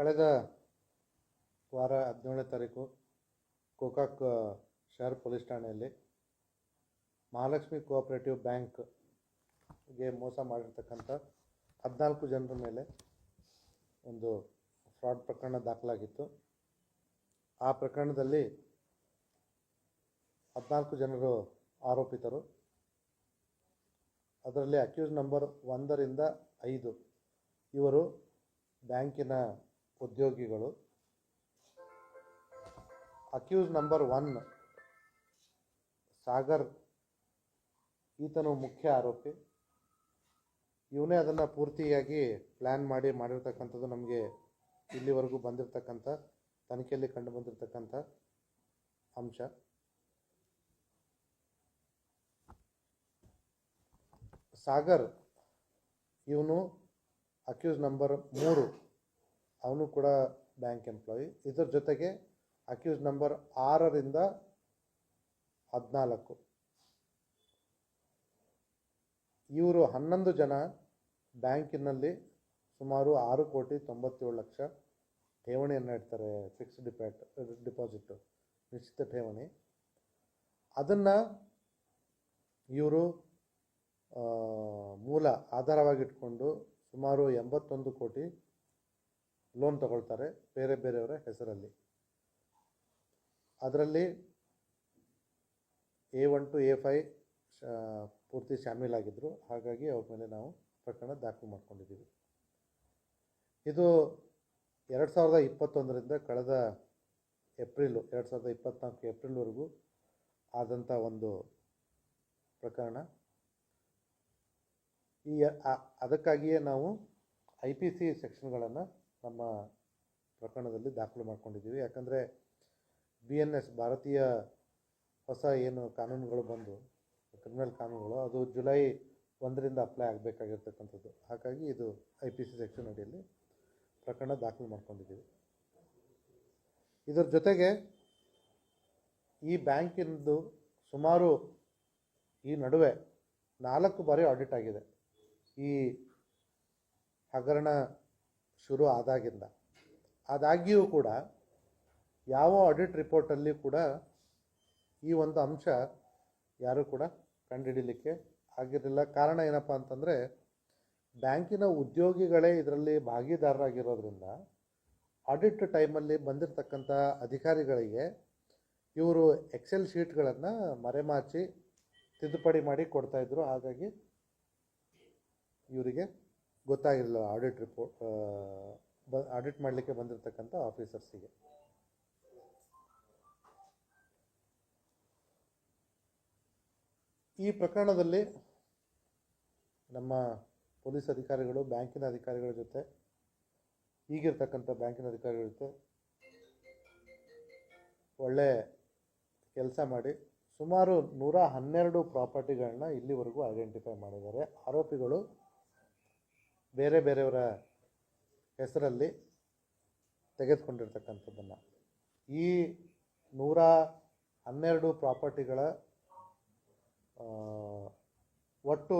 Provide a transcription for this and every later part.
ಕಳೆದ ವಾರ ಹದಿನೇಳನೇ ತಾರೀಕು ಕೋಕಾಕ್ ಶಹರ್ ಪೊಲೀಸ್ ಠಾಣೆಯಲ್ಲಿ ಮಹಾಲಕ್ಷ್ಮಿ ಕೋಆಪರೇಟಿವ್ ಬ್ಯಾಂಕ್ಗೆ ಮೋಸ ಮಾಡಿರ್ತಕ್ಕಂಥ ಹದಿನಾಲ್ಕು ಜನರ ಮೇಲೆ ಒಂದು ಫ್ರಾಡ್ ಪ್ರಕರಣ ದಾಖಲಾಗಿತ್ತು. ಆ ಪ್ರಕರಣದಲ್ಲಿ ಹದಿನಾಲ್ಕು ಜನರು ಆರೋಪಿತರು. ಅದರಲ್ಲಿ ಅಕ್ಯೂಸ್ ನಂಬರ್ ಒಂದರಿಂದ ಐದು ಇವರು ಬ್ಯಾಂಕಿನ ಉದ್ಯೋಗಿಗಳು. ಅಕ್ಯೂಸ್ ನಂಬರ್ ಒನ್ ಸಾಗರ್, ಈತನು ಮುಖ್ಯ ಆರೋಪಿ. ಇವನೇ ಅದನ್ನು ಪೂರ್ತಿಯಾಗಿ ಪ್ಲ್ಯಾನ್ ಮಾಡಿ ಮಾಡಿರ್ತಕ್ಕಂಥದ್ದು ನಮಗೆ ಇಲ್ಲಿವರೆಗೂ ಬಂದಿರತಕ್ಕಂಥ, ತನಿಖೆಯಲ್ಲಿ ಕಂಡು ಬಂದಿರತಕ್ಕಂಥ ಅಂಶ. ಸಾಗರ್, ಇವನು ಅಕ್ಯೂಸ್ ನಂಬರ್ ಮೂರು ಅವನು ಕೂಡ ಬ್ಯಾಂಕ್ ಎಂಪ್ಲಾಯಿ. ಇದರ ಜೊತೆಗೆ ಅಕ್ಯೂಸ್ ನಂಬರ್ ಆರರಿಂದ ಹದಿನಾಲ್ಕು. ಇವರು ಹನ್ನೊಂದು ಜನ ಬ್ಯಾಂಕಿನಲ್ಲಿ ಸುಮಾರು ಆರು ಕೋಟಿ ತೊಂಬತ್ತೇಳು ಲಕ್ಷ ಠೇವಣಿಯನ್ನು ಇಡ್ತಾರೆ ಫಿಕ್ಸ್ಡ್ ಡಿಪಾಟ್ ಡಿಪಾಸಿಟ್ ನಿಶ್ಚಿತ ಠೇವಣಿ. ಅದನ್ನು ಇವರು ಮೂಲ ಆಧಾರವಾಗಿಟ್ಕೊಂಡು ಸುಮಾರು ಎಂಬತ್ತೊಂದು ಕೋಟಿ ಲೋನ್ ತಗೊಳ್ತಾರೆ ಬೇರೆ ಬೇರೆಯವರ ಹೆಸರಲ್ಲಿ. ಅದರಲ್ಲಿ A one to A five ಪೂರ್ತಿ ಶಾಮೀಲಾಗಿದ್ದರು ಹಾಗಾಗಿ ಅವ್ರ ಮೇಲೆ ನಾವು ಪ್ರಕರಣ ದಾಖಲು ಮಾಡ್ಕೊಂಡಿದ್ದೀವಿ. ಇದು ಎರಡು ಸಾವಿರದ ಇಪ್ಪತ್ತೊಂದರಿಂದ ಕಳೆದ ಏಪ್ರಿಲು, ಎರಡು ಸಾವಿರದ ಇಪ್ಪತ್ತ್ನಾಲ್ಕು ಏಪ್ರಿಲ್ವರೆಗೂ ಆದಂಥ ಒಂದು ಪ್ರಕರಣ. ಈ ಅದಕ್ಕಾಗಿಯೇ ನಾವು ಐ ಪಿ ಸಿ ಸೆಕ್ಷನ್ಗಳನ್ನು ನಮ್ಮ ಪ್ರಕರಣದಲ್ಲಿ ದಾಖಲು ಮಾಡ್ಕೊಂಡಿದ್ದೀವಿ. ಯಾಕಂದರೆ ಬಿ ಎನ್ ಎಸ್ ಭಾರತೀಯ ಹೊಸ ಏನು ಕಾನೂನುಗಳು ಬಂದು, ಕ್ರಿಮಿನಲ್ ಕಾನೂನುಗಳು, ಅದು ಜುಲೈ ಒಂದರಿಂದ ಅಪ್ಲೈ ಆಗಬೇಕಾಗಿರ್ತಕ್ಕಂಥದ್ದು. ಹಾಗಾಗಿ ಇದು ಐ ಪಿ ಸಿ ಸೆಕ್ಷನ್ ಅಡಿಯಲ್ಲಿ ಪ್ರಕರಣ ದಾಖಲು ಮಾಡ್ಕೊಂಡಿದ್ದೀವಿ. ಇದರ ಜೊತೆಗೆ ಈ ಬ್ಯಾಂಕಿನದು ಸುಮಾರು ಈ ನಡುವೆ ನಾಲ್ಕು ಬಾರಿ ಆಡಿಟ್ ಆಗಿದೆ. ಈ ಹಗರಣ ಶುರು ಆದಾಗಿಂದ. ಆದಾಗ್ಯೂ ಕೂಡ ಯಾವ ಆಡಿಟ್ ರಿಪೋರ್ಟಲ್ಲಿ ಕೂಡ ಈ ಒಂದು ಅಂಶ ಯಾರೂ ಕೂಡ ಕಂಡುಹಿಡಿಲಿಕ್ಕೆ ಆಗಿರಲಿಲ್ಲ. ಕಾರಣ ಏನಪ್ಪ ಅಂತಂದರೆ, ಬ್ಯಾಂಕಿನ ಉದ್ಯೋಗಿಗಳೇ ಇದರಲ್ಲಿ ಭಾಗಿದಾರರಾಗಿರೋದ್ರಿಂದ ಆಡಿಟ್ ಟೈಮಲ್ಲಿ ಬಂದಿರತಕ್ಕಂಥ ಅಧಿಕಾರಿಗಳಿಗೆ ಇವರು ಎಕ್ಸೆಲ್ ಶೀಟ್ಗಳನ್ನು ಮರೆಮಾಚಿ ತಿದ್ದುಪಡಿ ಮಾಡಿ ಕೊಡ್ತಾಯಿದ್ರು ಹಾಗಾಗಿ ಇವರಿಗೆ ಗೊತ್ತಾಗಿರಲಿಲ್ಲ ಆಡಿಟ್ ರಿಪೋರ್ಟ್ ಬ ಆಡಿಟ್ ಮಾಡಲಿಕ್ಕೆ ಬಂದಿರತಕ್ಕಂಥ ಆಫೀಸರ್ಸಿಗೆ ಈ ಪ್ರಕರಣದಲ್ಲಿ ನಮ್ಮ ಪೊಲೀಸ್ ಅಧಿಕಾರಿಗಳು, ಬ್ಯಾಂಕಿನ ಅಧಿಕಾರಿಗಳ ಜೊತೆ, ಈಗಿರ್ತಕ್ಕಂಥ ಬ್ಯಾಂಕಿನ ಅಧಿಕಾರಿಗಳ ಜೊತೆ ಒಳ್ಳೆ ಕೆಲಸ ಮಾಡಿ ಸುಮಾರು ನೂರ ಹನ್ನೆರಡು ಪ್ರಾಪರ್ಟಿಗಳನ್ನ ಇಲ್ಲಿವರೆಗೂ ಐಡೆಂಟಿಫೈ ಮಾಡಿದ್ದಾರೆ. ಆರೋಪಿಗಳು ಬೇರೆ ಬೇರೆಯವರ ಹೆಸರಲ್ಲಿ ತೆಗೆದುಕೊಂಡಿರ್ತಕ್ಕಂಥದ್ದನ್ನು. ಈ ನೂರ ಹನ್ನೆರಡು ಪ್ರಾಪರ್ಟಿಗಳ ಒಟ್ಟು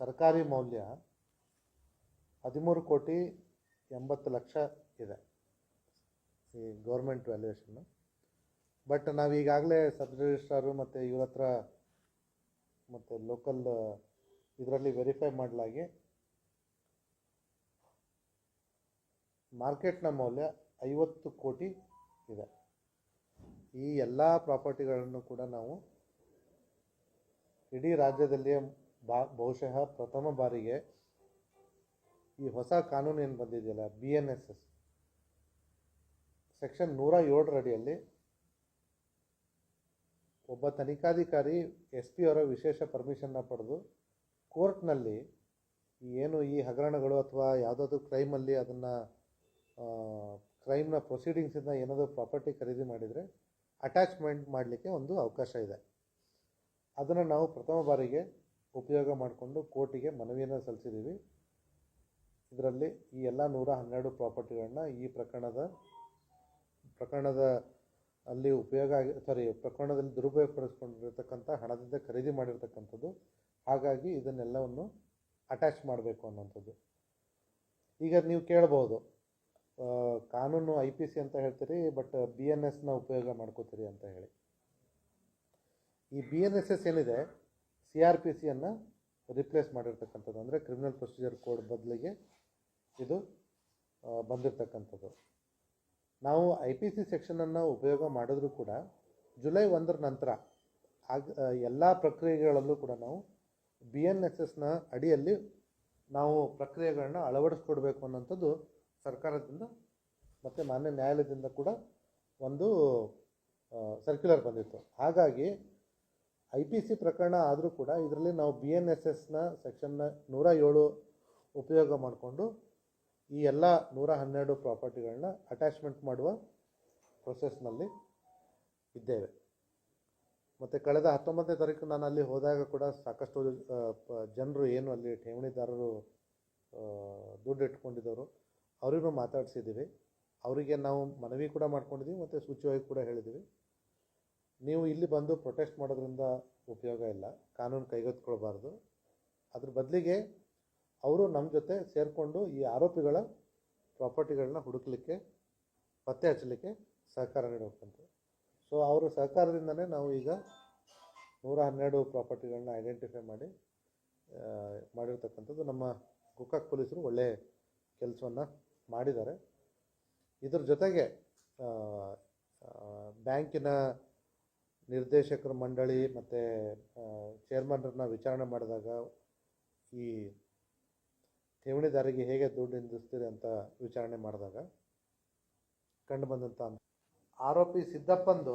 ಸರ್ಕಾರಿ ಮೌಲ್ಯ ಹದಿಮೂರು ಕೋಟಿ ಎಂಬತ್ತು ಲಕ್ಷ ಇದೆ. ಈ ಗೌರ್ಮೆಂಟ್ ವ್ಯಾಲ್ಯೂಯೇಷನ್ನು. ಬಟ್ ನಾವು ಈಗಾಗಲೇ ಸಬ್ ರಿಜಿಸ್ಟ್ರಾರು ಮತ್ತು ಇವ್ರ ಹತ್ರ ಮತ್ತು ಲೋಕಲ್, ಇದರಲ್ಲಿ ವೆರಿಫೈ ಮಾಡಲಾಗಿ ಮಾರ್ಕೆಟ್ನ ಮೌಲ್ಯ ಐವತ್ತು ಕೋಟಿ ಇದೆ. ಈ ಎಲ್ಲ ಪ್ರಾಪರ್ಟಿಗಳನ್ನು ಕೂಡ ನಾವು ಇಡೀ ರಾಜ್ಯದಲ್ಲಿಯೇ ಬಾ, ಬಹುಶಃ ಪ್ರಥಮ ಬಾರಿಗೆ ಈ ಹೊಸ ಕಾನೂನು ಏನು ಬಂದಿದೆಯಲ್ಲ B N S S section ನೂರ ಏಳರ ಅಡಿಯಲ್ಲಿ ಒಬ್ಬ ತನಿಖಾಧಿಕಾರಿ ಎಸ್ ಪಿ ಅವರ ವಿಶೇಷ ಪರ್ಮಿಷನ್ನ ಪಡೆದು ಕೋರ್ಟ್ನಲ್ಲಿ ಏನು ಈ ಹಗರಣಗಳು ಅಥವಾ ಯಾವುದಾದ್ರೂ ಕ್ರೈಮಲ್ಲಿ ಅದನ್ನು ಕ್ರೈಮ್ನ ಪ್ರೊಸೀಡಿಂಗ್ಸಿಂದ ಏನಾದರೂ ಪ್ರಾಪರ್ಟಿ ಖರೀದಿ ಮಾಡಿದರೆ ಅಟ್ಯಾಚ್ಮೆಂಟ್ ಮಾಡಲಿಕ್ಕೆ ಒಂದು ಅವಕಾಶ ಇದೆ. ಅದನ್ನು ನಾವು ಪ್ರಥಮ ಬಾರಿಗೆ ಉಪಯೋಗ ಮಾಡಿಕೊಂಡು ಕೋರ್ಟಿಗೆ ಮನವಿಯನ್ನು ಸಲ್ಲಿಸಿದ್ದೀವಿ ಇದರಲ್ಲಿ ಈ ಎಲ್ಲ ನೂರ ಹನ್ನೆರಡು ಪ್ರಾಪರ್ಟಿಗಳನ್ನ ಈ ಪ್ರಕರಣದ ಪ್ರಕರಣದ ಅಲ್ಲಿ ಉಪಯೋಗ ಆಗಿ ಸಾರಿ ಪ್ರಕರಣದಲ್ಲಿ ದುರುಪಯೋಗಪಡಿಸ್ಕೊಂಡಿರ್ತಕ್ಕಂಥ ಹಣದಿಂದ ಖರೀದಿ ಮಾಡಿರ್ತಕ್ಕಂಥದ್ದು. ಹಾಗಾಗಿ ಇದನ್ನೆಲ್ಲವನ್ನು ಅಟ್ಯಾಚ್ ಮಾಡಬೇಕು ಅನ್ನೋಂಥದ್ದು ಈಗ ನೀವು ಕೇಳ್ಬೋದು ಕಾನೂನು ಐ ಪಿ ಸಿ ಅಂತ ಹೇಳ್ತೀರಿ ಬಟ್ ಬಿ ಎನ್ ಎಸ್ನ ಉಪಯೋಗ ಮಾಡ್ಕೋತೀರಿ ಅಂತ ಹೇಳಿ. ಈ ಬಿ ಎನ್ ಎಸ್ ಎಸ್ ಏನಿದೆ, ಸಿ ಆರ್ ಪಿ ಸಿಯನ್ನು ರಿಪ್ಲೇಸ್ ಮಾಡಿರ್ತಕ್ಕಂಥದ್ದು. ಅಂದರೆ ಕ್ರಿಮಿನಲ್ ಪ್ರೊಸೀಜರ್ ಕೋಡ್ ಬದಲಿಗೆ ಇದು ಬಂದಿರತಕ್ಕಂಥದ್ದು. ನಾವು ಐ ಪಿ ಸಿ ಸೆಕ್ಷನನ್ನು ಉಪಯೋಗ ಮಾಡಿದ್ರೂ ಕೂಡ ಜುಲೈ ಒಂದರ ನಂತರ ಆಗ ಎಲ್ಲ ಪ್ರಕ್ರಿಯೆಗಳಲ್ಲೂ ಕೂಡ ನಾವು ಬಿ ಎನ್ ಎಸ್ ಎಸ್ನ ಅಡಿಯಲ್ಲಿ ನಾವು ಪ್ರಕ್ರಿಯೆಗಳನ್ನ ಅಳವಡಿಸ್ಕೊಡ್ಬೇಕು ಅನ್ನೋಂಥದ್ದು ಸರ್ಕಾರದಿಂದ ಮತ್ತು ಮಾನ್ಯ ನ್ಯಾಯಾಲಯದಿಂದ ಕೂಡ ಒಂದು ಸರ್ಕ್ಯುಲರ್ ಬಂದಿತ್ತು. ಹಾಗಾಗಿ ಐ ಪಿ ಸಿ ಪ್ರಕರಣ ಆದರೂ ಕೂಡ ಇದರಲ್ಲಿ ನಾವು ಬಿ ಎನ್ ಎಸ್ ಎಸ್ನ ಸೆಕ್ಷನ್ನ ನೂರ ಏಳು ಉಪಯೋಗ ಮಾಡಿಕೊಂಡು ಈ ಎಲ್ಲ ನೂರ ಹನ್ನೆರಡು ಪ್ರಾಪರ್ಟಿಗಳನ್ನ ಅಟ್ಯಾಚ್ಮೆಂಟ್ ಮಾಡುವ ಪ್ರೊಸೆಸ್ನಲ್ಲಿ ಇದ್ದೇವೆ. ಮತ್ತು ಕಳೆದ ಹತ್ತೊಂಬತ್ತನೇ ತಾರೀಕು ನಾನು ಅಲ್ಲಿ ಹೋದಾಗ ಕೂಡ ಸಾಕಷ್ಟು ಜನರು ಏನು ಅಲ್ಲಿ ಠೇವಣಿದಾರರು ದುಡ್ಡು ಇಟ್ಕೊಂಡಿದ್ದವರು ಅವರಿಗೂ ಮಾತಾಡಿಸಿದ್ದೀವಿ. ಅವರಿಗೆ ನಾವು ಮನವಿ ಕೂಡ ಮಾಡ್ಕೊಂಡಿದ್ದೀವಿ ಮತ್ತು ಸೂಚ್ಯವಾಗಿ ಕೂಡ ಹೇಳಿದ್ದೀವಿ. ನೀವು ಇಲ್ಲಿ ಬಂದು ಪ್ರೊಟೆಸ್ಟ್ ಮಾಡೋದ್ರಿಂದ ಉಪಯೋಗ ಇಲ್ಲ. ಕಾನೂನು ಕೈಗೆತ್ತಿಕೊಳ್ಬಾರ್ದು. ಅದ್ರ ಬದಲಿಗೆ ಅವರು ನಮ್ಮ ಜೊತೆ ಸೇರಿಕೊಂಡು ಈ ಆರೋಪಿಗಳ ಪ್ರಾಪರ್ಟಿಗಳನ್ನ ಹುಡುಕಲಿಕ್ಕೆ, ಪತ್ತೆ ಹಚ್ಚಲಿಕ್ಕೆ ಸಹಕಾರ ನೀಡಬೇಕಂತ. ಸೊ ಅವರ ಸಹಕಾರದಿಂದಲೇ ನಾವು ಈಗ ನೂರ ಹನ್ನೆರಡು ಪ್ರಾಪರ್ಟಿಗಳನ್ನ ಐಡೆಂಟಿಫೈ ಮಾಡಿ ಮಾಡಿರ್ತಕ್ಕಂಥದ್ದು ನಮ್ಮ ಗೋಕಾಕ್ ಪೊಲೀಸರು ಒಳ್ಳೆಯ ಕೆಲಸವನ್ನು ಮಾಡಿದ್ದಾರೆ. ಇದರ ಜೊತೆಗೆ ಬ್ಯಾಂಕಿನ ನಿರ್ದೇಶಕರ ಮಂಡಳಿ ಮತ್ತು ಚೇರ್ಮನ್ರನ್ನ ವಿಚಾರಣೆ ಮಾಡಿದಾಗ ಈ ಠೇವಣಿದಾರಿಗೆ ಹೇಗೆ ದುಡ್ಡು ಹಿಂದಿಸ್ತೀರಿ ಅಂತ ವಿಚಾರಣೆ ಮಾಡಿದಾಗ ಕಂಡು ಬಂದಂಥ ಆರೋಪಿ ಸಿದ್ದಪ್ಪಂದು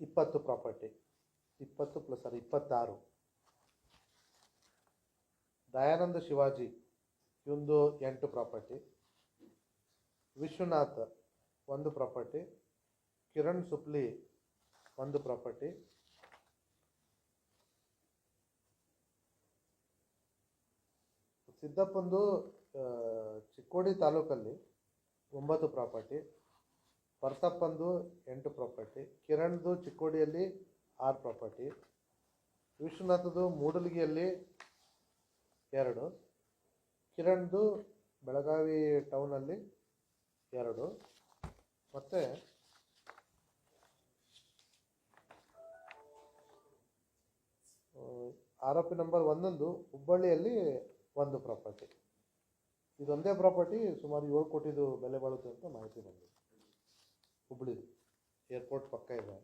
ಇಪ್ಪತ್ತು ಪ್ರಾಪರ್ಟಿ, ಇಪ್ಪತ್ತು ಪ್ಲಸ್ ಅದು ಇಪ್ಪತ್ತಾರು. ದಯಾನಂದ ಶಿವಾಜಿ ಇವಂದು ಎಂಟು ಪ್ರಾಪರ್ಟಿ, ವಿಶ್ವನಾಥ್ ಒಂದು ಪ್ರಾಪರ್ಟಿ, ಕಿರಣ್ ಸುಪ್ಲಿ ಒಂದು ಪ್ರಾಪರ್ಟಿ, ಸಿದ್ದಪ್ಪಂದು ಚಿಕ್ಕೋಡಿ ತಾಲೂಕಲ್ಲಿ ಒಂಬತ್ತು ಪ್ರಾಪರ್ಟಿ ಪರ್ಸಪ್ಪಂದು ಎಂಟು ಪ್ರಾಪರ್ಟಿ ಕಿರಣ್ದು ಚಿಕ್ಕೋಡಿಯಲ್ಲಿ ಆರು ಪ್ರಾಪರ್ಟಿ ವಿಶ್ವನಾಥದು ಮೂಡಲಗಿಯಲ್ಲಿ ಎರಡು. ಕಿರಣ್ದು ಬೆಳಗಾವಿ ಟೌನಲ್ಲಿ ಎರಡು. ಮತ್ತು ಆರೋಪಿ ನಂಬರ್ ಒಂದೊಂದು ಹುಬ್ಬಳ್ಳಿಯಲ್ಲಿ ಒಂದು ಪ್ರಾಪರ್ಟಿ. ಇದೊಂದೇ ಪ್ರಾಪರ್ಟಿ, ಸುಮಾರು ಏಳು ಕೋಟಿದು ಬೆಲೆ ಬಾಳುತ್ತೆ ಅಂತ ಮಾಹಿತಿ ಬಂದಿದೆ. ಹುಬ್ಬಳ್ಳಿದು. ಏರ್ಪೋರ್ಟ್ ಪಕ್ಕ ಇದೆ